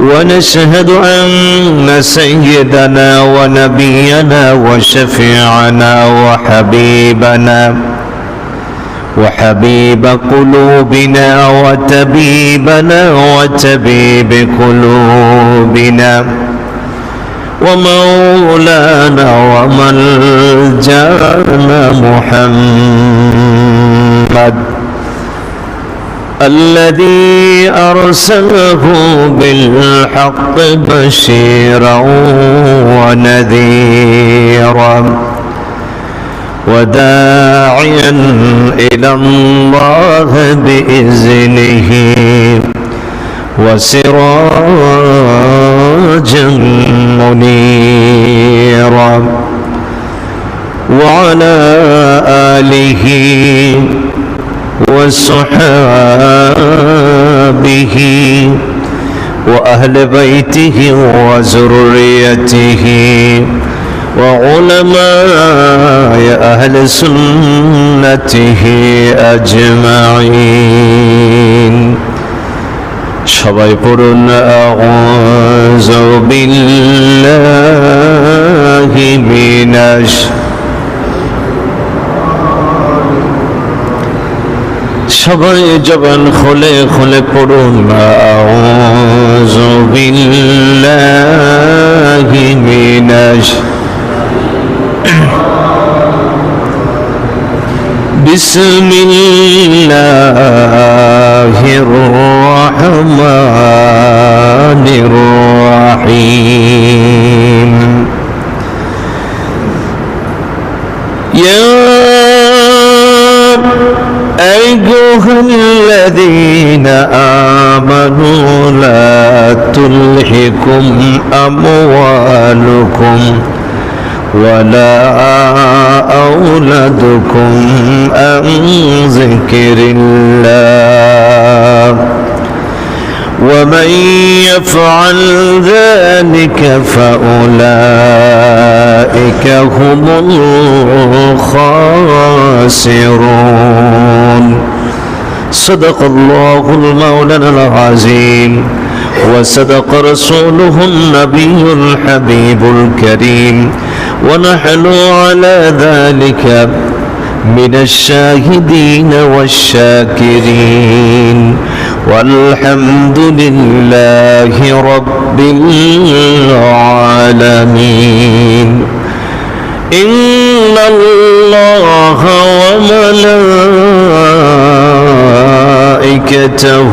ونشهد أن سيدنا ونبينا وشفيعنا وحبيبنا وحبيب قلوبنا وتبيبنا وتبيب قلوبنا ومولانا وملجانا محمد الذي أرسله بالحق بشيرا ونذيرا وداعيا إلى الله بإذنه وسراجا منيرا وعلى آله وصحابه وأهل بيته وزريته وعلماء أهل سنته أجمعين সবাই পড়ুন আউযু বিল্লাহি মিনাশ সবাই জবান খোলে খোলে পড়ুন আউযু বিল্লাহি মিনাশ بسم الله الرحمن تلهكم أموالكم ولا أولدكم عن ذكر الله. ومن يفعل ذلك فأولئك هم الخاسرون. صدق الله المولانا العظيم. وصدق رسوله النبي الحبيب الكريم. ونحن على ذلك من الشاهدين والشاكرين. والحمد لله رب العالمين. إن الله وملائكته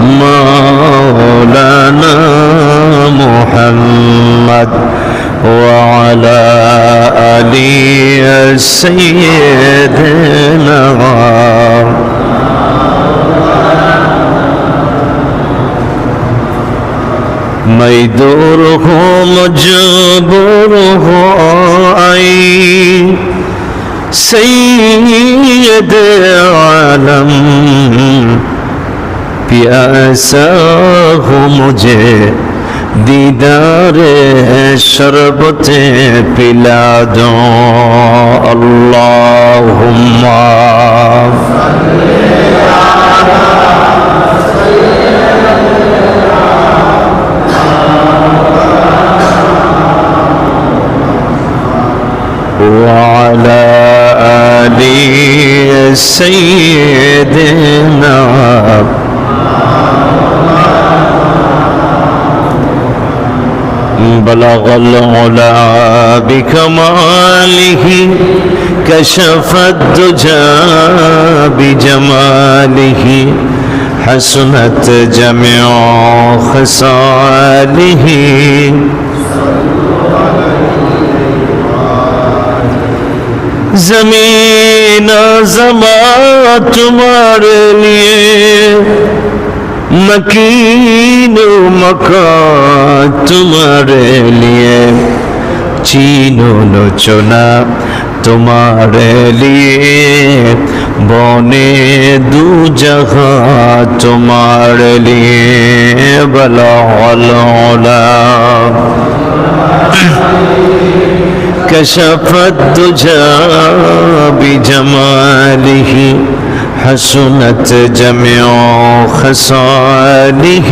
مولانا محمد وعلى آل سيدنا مجدور ہو مجبور أي سيد عالم پیاسا ہوں مجھے دیدار شربت پلا دو اللہم وعلى آل سيدنا بلغ العلا بكماله كشف الدجى بجماله حسنت جميع خصاله. زمین زما تمہارے لیے مکین و مکان تمہارے لیے چینو نچنا تمہارے لیے بونے دو جہاں تمہارے لیے بلا حلولا کشفت دجا بجمالہی حسنت جميع خصاله.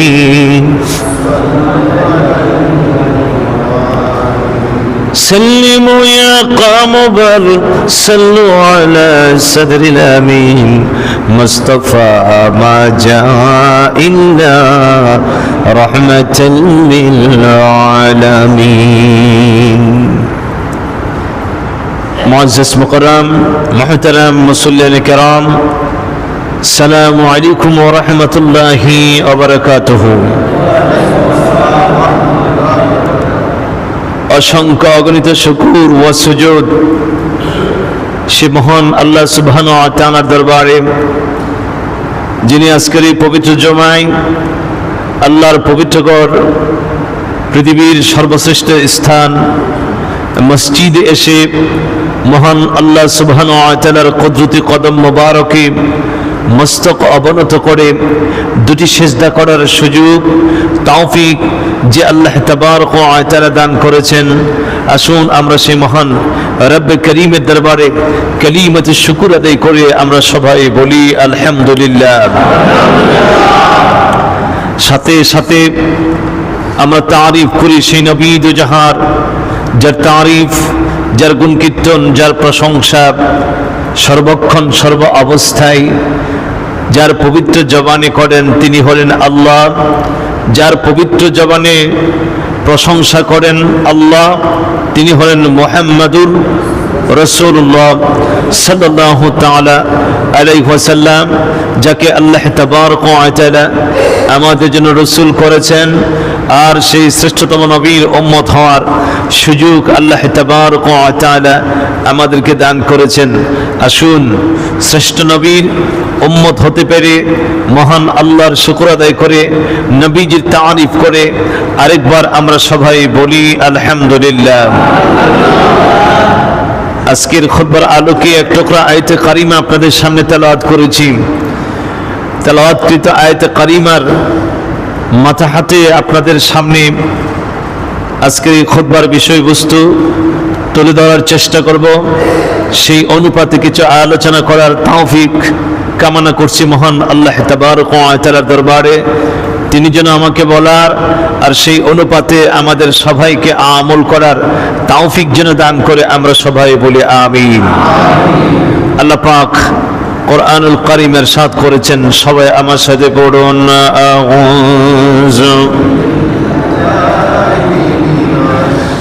سلموا يا قوم بل صلوا على صدر الامين مصطفى ما جاء إلا رحمة للعالمين. معزز مكرم محترم مسلم الكرام السلام عليكم ورحمه الله وبركاته অসংখ্য অগণিত শুকুর ও সুযোগ সে মহান আল্লাহ সুবহান তানার দরবারে যিনি আজকের এই পবিত্র জমায় আল্লাহর পবিত্রকর পৃথিবীর সর্বশ্রেষ্ঠ স্থান মসজিদে এসে মহান আল্লাহ সুবহান তালার কদরতি কদম মোবারকে মস্তক অবনত করে দুটি সেজদা করার সুযোগ তাওফিক যে আল্লাহ তাবারক ওয়া তাআলা দান করেছেন। আসুন আমরা সেই মহান রব্বে করিমের দরবারে কালিমাতে শুকুর আদায় করে আমরা সবাই বলি, আলহামদুলিল্লাহ। সাথে সাথে আমরা তারিফ করি সেই নবী দুজাহার যার তারিফ, যার গুণ কীর্তন যার প্রশংসা সর্বক্ষণ, সর্ব অবস্থায় যার পবিত্র জবানে করেন তিনি হলেন আল্লাহ। যার পবিত্র জবানে প্রশংসা করেন আল্লাহ। তিনি হলেন মোহাম্মদুর রসুল্লাহ সাল্লাহ তালা আলাইসাল্লাম যাকে আল্লাহ তবারক আতালা আমাদের জন্য রসুল করেছেন। আর সেই শ্রেষ্ঠতম নবীর উম্মত হওয়ার সুযোগ আল্লাহ তবারক আতালা আমাদেরকে দান করেছেন। আসুন, শ্রেষ্ঠ নবীর উম্মত হতে পেরে, মহান আল্লাহর শুক্র আদায় করে, নবীজির তারিফ করে, আরেকবার আমরা সবাই বলি, আলহামদুলিল্লাহ। আজকের খবর আলোকে এক টুকরা আয়তে কারিমা আপনাদের সামনে তেলাওয়াত করেছি। তেলাওয়াতকৃত আয়তে কারিমার মাথা হাতে আপনাদের সামনে আজকের এই খোদবার বিষয়বস্তু তুলে ধরার চেষ্টা করব। সেই অনুপাতে কিছু আলোচনা করার তাওফিক কামনা করছি মহান আল্লাহ তাবারক ওয়া দরবারে। তিনি যেন আমাকে বলার আর সেই অনুপাতে আমাদের সবাইকে আমল করার তাওফিক যেন দান করে আমরা সবাই বলি আমিন। আল্লাহ পাক কোরআনুল করিমের সাথ করেছেন, সবাই আমার সাথে পড়ুন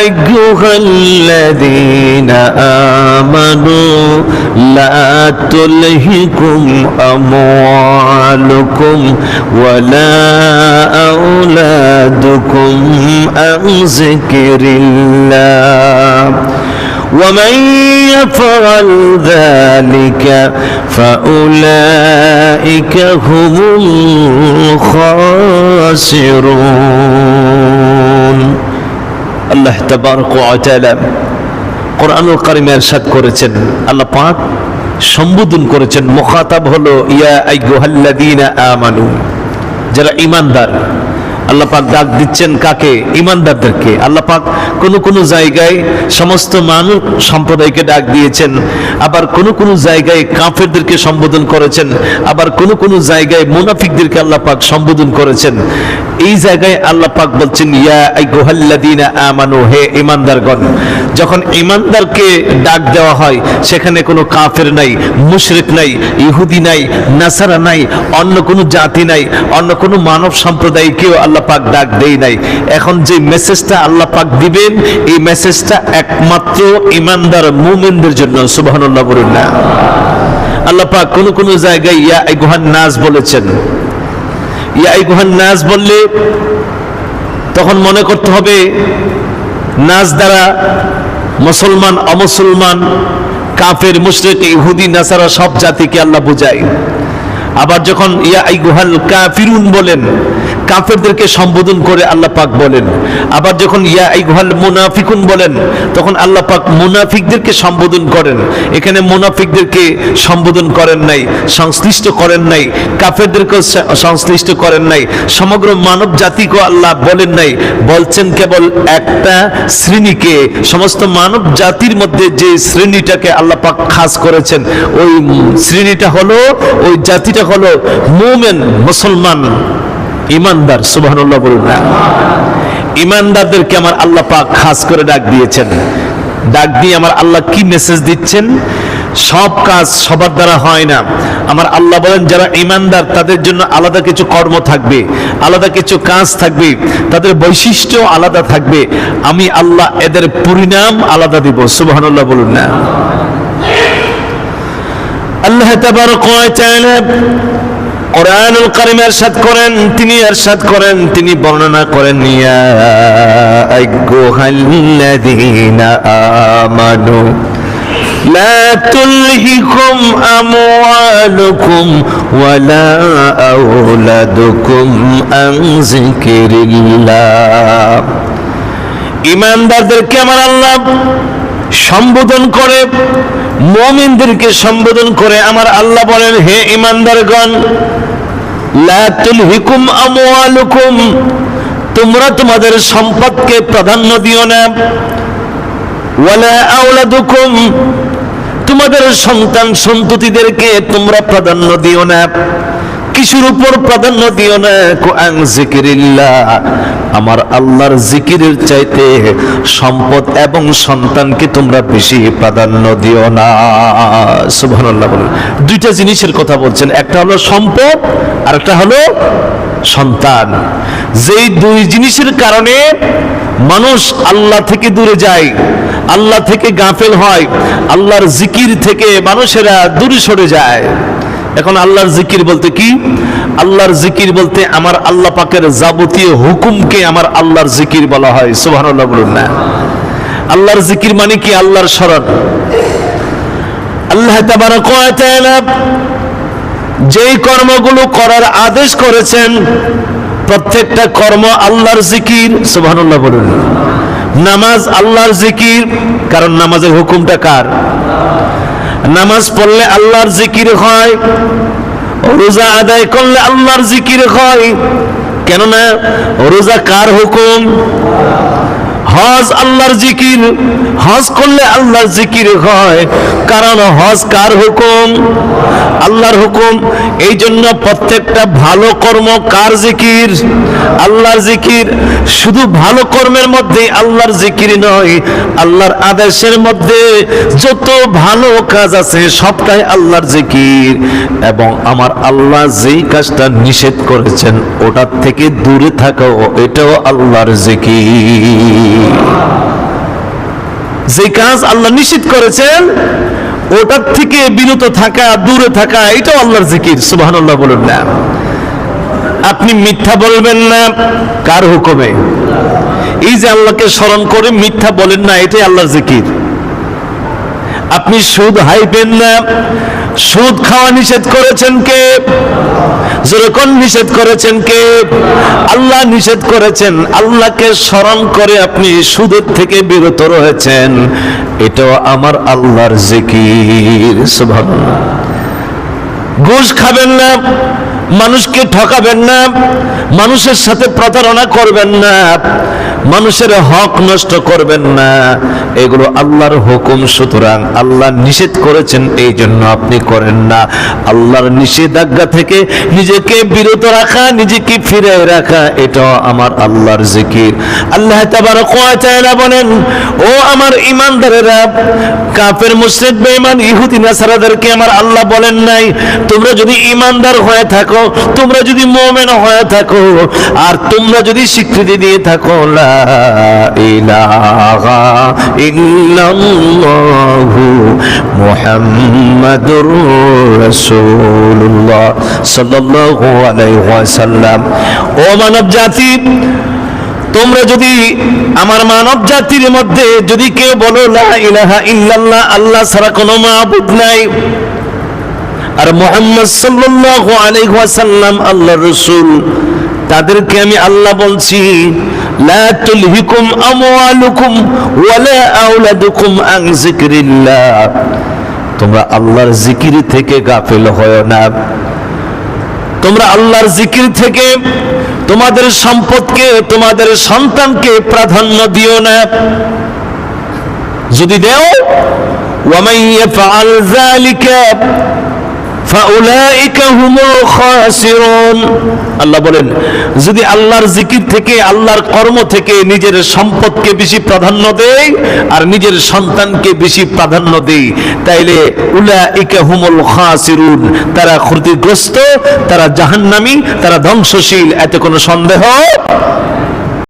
أيها الذين آمنوا لا تلهكم أموالكم ولا أولادكم عن ذكر الله. ومن يفعل ذلك فأولئك هم الخاسرون. আল্লাহ তাবারকালা কোরআনুল কারিমে সাদ করেছেন, আল্লাহ পাক সম্বোধন করেছেন, মোখাতাব হলো, ইয়া আই আইগুহাল্লাদিনা আমানু, যারা ইমানদার আল্লাহ পাক ডাক দিচ্ছেন কাকে? ইমানদারদেরকে। আল্লাহ পাক কোন কোন জায়গায় সমস্ত মানুষ সম্প্রদায়কে ডাক দিয়েছেন, আবার কোন কোন জায়গায় কাফেরদেরকে সম্বোধন করেছেন, আবার কোন কোন জায়গায় মুনাফিকদেরকে আল্লাহ পাক সম্বোধন করেছেন। এই জায়গায় আল্লাহ পাক বলছেন, ইয়া আইয়ুহাল্লাযীনা আমানু হে ঈমানদারগণ যখন ইমানদারকে ডাক দেওয়া হয়, সেখানে কোনো কাফের নাই, মুশরিক নাই, ইহুদি নাই, নাসারা নাই, অন্য কোনো জাতি নাই, অন্য কোনো মানব সম্প্রদায়কেও আল্লাহ পাক ডাক দেই নাই। এখন যে মেসেজটা আল্লাহ পাক দিবেন, এই মেসেজটা একমাত্র ঈমানদার মুমিনদের জন্য, সুবহানাল্লাহ বলুন না। আল্লাহ পাক কোন কোন জায়গায় ইয়া আইয়ুহান নাস বলেছেন। ইয়া আইয়ুহান নাস বললে তখন মনে করতে হবে নাচ দ্বারা মুসলমান, অমুসলমান, কাফের, মুশরিক, ইহুদি, নাসারা সব জাতিকে আল্লাহ বুঝায়। আবার যখন ইয়া আইগুহাল কাফিরুন বলেন কাফেরদেরকে সম্বোধন করে আল্লাহ পাক বলেন। আবার যখন ইয়া আইগুহাল মুনাফিকুন বলেন, তখন আল্লাহ পাক মুনাফিকদেরকে সম্বোধন করেন। এখানে মুনাফিকদেরকে সম্বোধন করেন নাই, সংশ্লিষ্ট করেন নাই, কাফেরদেরকে সংশ্লিষ্ট করেন নাই, সমগ্র মানব জাতিকে আল্লাহ বলেন নাই। বলছেন কেবল একটা শ্রেণীকে, সমস্ত মানব জাতির মধ্যে যে শ্রেণীটাকে আল্লাহ পাক খাস করেছেন, ওই শ্রেণীটা হলো, ওই জাতিটা হলো মুমেন, মুসলমান। ইমানদার, সুবহানাল্লাহ বলুন। না ইমানদারদেরকে আমার আল্লাহ পাক খাস করে ডাক দিয়েছেন। ডাক দিয়ে আমার আল্লাহ কি মেসেজ দিচ্ছেন? সব কাজ সবার দ্বারা হয় না। আমার আল্লাহ বলেন, যারা ইমানদার, তাদের জন্য আলাদা কিছু কর্ম থাকবে, আলাদা কিছু কাজ থাকবে, তাদের বৈশিষ্ট্য আলাদা থাকবে। আমি আল্লাহ এদের পরিণাম আলাদা দিব, সুবহানাল্লাহ বলুন না। আল্লাহ তাবারক ওয়া তাআলা কোরআনুল করিম এরশাদ করেন, তিনি এরশাদ করেন, তিনি বর্ণনা করেন, ইয়া আইয়ুহাল্লাযীনা আমানু, লা তুলহিকুম আমওয়ালুকুম ওয়ালা আওলাদুকুম আন যিকিরিল্লাহ। ঈমানদারদেরকে আমার আল্লাহ সম্বোধন করে, মমিনদেরকে সম্বোধন করে আমার আল্লাহ বলেন, হে ইমানদারগণ, লা তুলহিকুম আমওয়ালুকুম, তোমরা তোমাদের সম্পদকে প্রাধান্য দিও না। আওলাদুকুম, তোমাদের সন্তান সন্ততিদেরকে তোমরা প্রাধান্য দিও না। কিসের উপর প্রাধান্য দিও না? কোরআন জিকিরিল্লাহ আমার আল্লাহর জিকিরের চাইতে সম্পদ এবং সন্তানকে তোমরা বেশি প্রাধান্য দিও না। সুবহানাল্লাহ বলেন। দুইটা জিনিসের কথা বলছেন। একটা হলো সম্পদ আর একটা হলো সন্তান। যেই দুই জিনিসের কারণে মানুষ আল্লাহ থেকে দূরে যায়, আল্লাহ থেকে গাফেল হয়, আল্লাহর জিকির থেকে মানুষেরা দূরে সরে যায়। এখন আল্লাহর জিকির বলতে কি? আল্লাহর জিকির বলতে আমার আল্লাহ পাকের যাবতীয় হুকুমকে আমার আল্লাহর জিকির বলা হয় বলুন না। আল্লাহর জিকির মানে কি? আল্লাহর স্মরণ। আল্লাহ তাআলা যেই কর্মগুলো করার আদেশ করেছেন, প্রত্যেকটা কর্ম আল্লাহর জিকির, সুবহানাল্লাহ বলুন। নামাজ আল্লাহর জিকির, কারণ নামাজের হুকুমটা কার? নামাজ পড়লে আল্লাহর জিকির হয়, রোজা আদায় করলে আল্লাহর জিকির হয়। কেননা রোজা কার হুকুম? হজ আল্লাহর জিকির। হজ করলে আল্লাহর জিকির হয়। কারণ হজ কার হুকুম? আল্লাহর হুকুম। এই জন্য প্রত্যেকটা ভালো কর্ম কার জিকির? আল্লাহর জিকির। শুধু ভালো কর্মের মধ্যে আল্লাহর জিকির নয়, আল্লাহর আদেশের মধ্যে যত ভালো কাজ আছে সবটাই আল্লাহর জিকির। এবং আমার আল্লাহ যেই কাজটা নিষেধ করেছেন, ওটার থেকে দূরে থাকাও এটাও আল্লাহর জিকির। যে কাজ আল্লাহ নিশ্চিত করেছেন, ওটার থেকে বিরত থাকা, দূরে থাকা, এটাও আল্লাহর জিকির, সুবহানাল্লাহ বলুন না। আপনি মিথ্যা বলবেন না, কার হুকুমে? এই যে আল্লাহকে স্মরণ করে মিথ্যা বলেন না, এটাই আল্লাহর জিকির। আপনি সুদ হাইবেন না। সুদ খাওয়া নিষেধ করেছেন কে? যেরকম নিষেধ করেছেন কে? আল্লাহ নিষেধ করেছেন। আল্লাহকে স্মরণ করে আপনি সুদের থেকে বিরত রয়েছেন। এটাও আমার আল্লাহর জিকির। সুবহানাল্লাহ। ঘুষ খাবেন না, মানুষকে ঠকাবেন না, মানুষের সাথে প্রতারণা করবেন না। মানুষের হক নষ্ট করবেন না। এগুলো আল্লাহর হুকুম, সুতরাং আল্লাহ নিষেধ করেছেন এই জন্য আপনি করেন না। আল্লাহর নিষেধাজ্ঞা থেকে নিজেকে বিরত রাখা, নিজেকে ফিরে রাখা, এটাও আমার আল্লাহর জিকির। আল্লাহ তাবারক ওয়া বলেন, ও আমার ঈমানদারেরা, কাফের, মুশরিক, বেঈমান, ইহুদি, নাসারাদেরকে আমার আল্লাহ বলেন নাই, তোমরা যদি ঈমানদার হয়ে থাকো, তোমরা যদি মুমিন হয়ে থাকো, আর তোমরা যদি স্বীকৃতি দিয়ে থাকো, লা ইলাহা ইল্লাল্লাহু মুহাম্মাদুর রাসূলুল্লাহ সাল্লাল্লাহু আলাইহি ওয়াসাল্লাম। ও মানব জাতি, তোমরা যদি আমার মানব জাতির মধ্যে যদি কেউ বলো, লা ইলাহা ইল্লাল্লাহ, আল্লাহ ছাড়া কোনো মাবুদ নাই। আর মোহাম্মদ সাল্লাল্লাহু আলাইহি ওয়াসাল্লাম, আল্লাহর রাসূল, তাদেরকে আমি আল্লাহ বলছি লা তুলহিকুম আমওয়ালুকুম ওয়ালা আওলাদুকুম আন যিকরিল্লাহ তোমরা আল্লাহর জিকির থেকে গাফিল হয় না তোমরা আল্লাহর জিকির থেকে তোমাদের সম্পদকে তোমাদের সন্তানকে প্রাধান্য দিও না যদি দেও ومن يفعل ذلك فأولئك هم الخاسرون আল্লাহ বলেন, যদি আল্লাহর জিকির থেকে, আল্লাহর কর্ম থেকে নিজের সম্পদকে বেশি প্রাধান্য দেয় আর নিজের সন্তানকে বেশি প্রাধান্য দেয়, তাইলে উলাইকা হুমুল খাসিরুন। তারা ক্ষতিগ্রস্ত, তারা জাহান্নামী, তারা ধ্বংসশীল, এতে কোনো সন্দেহ?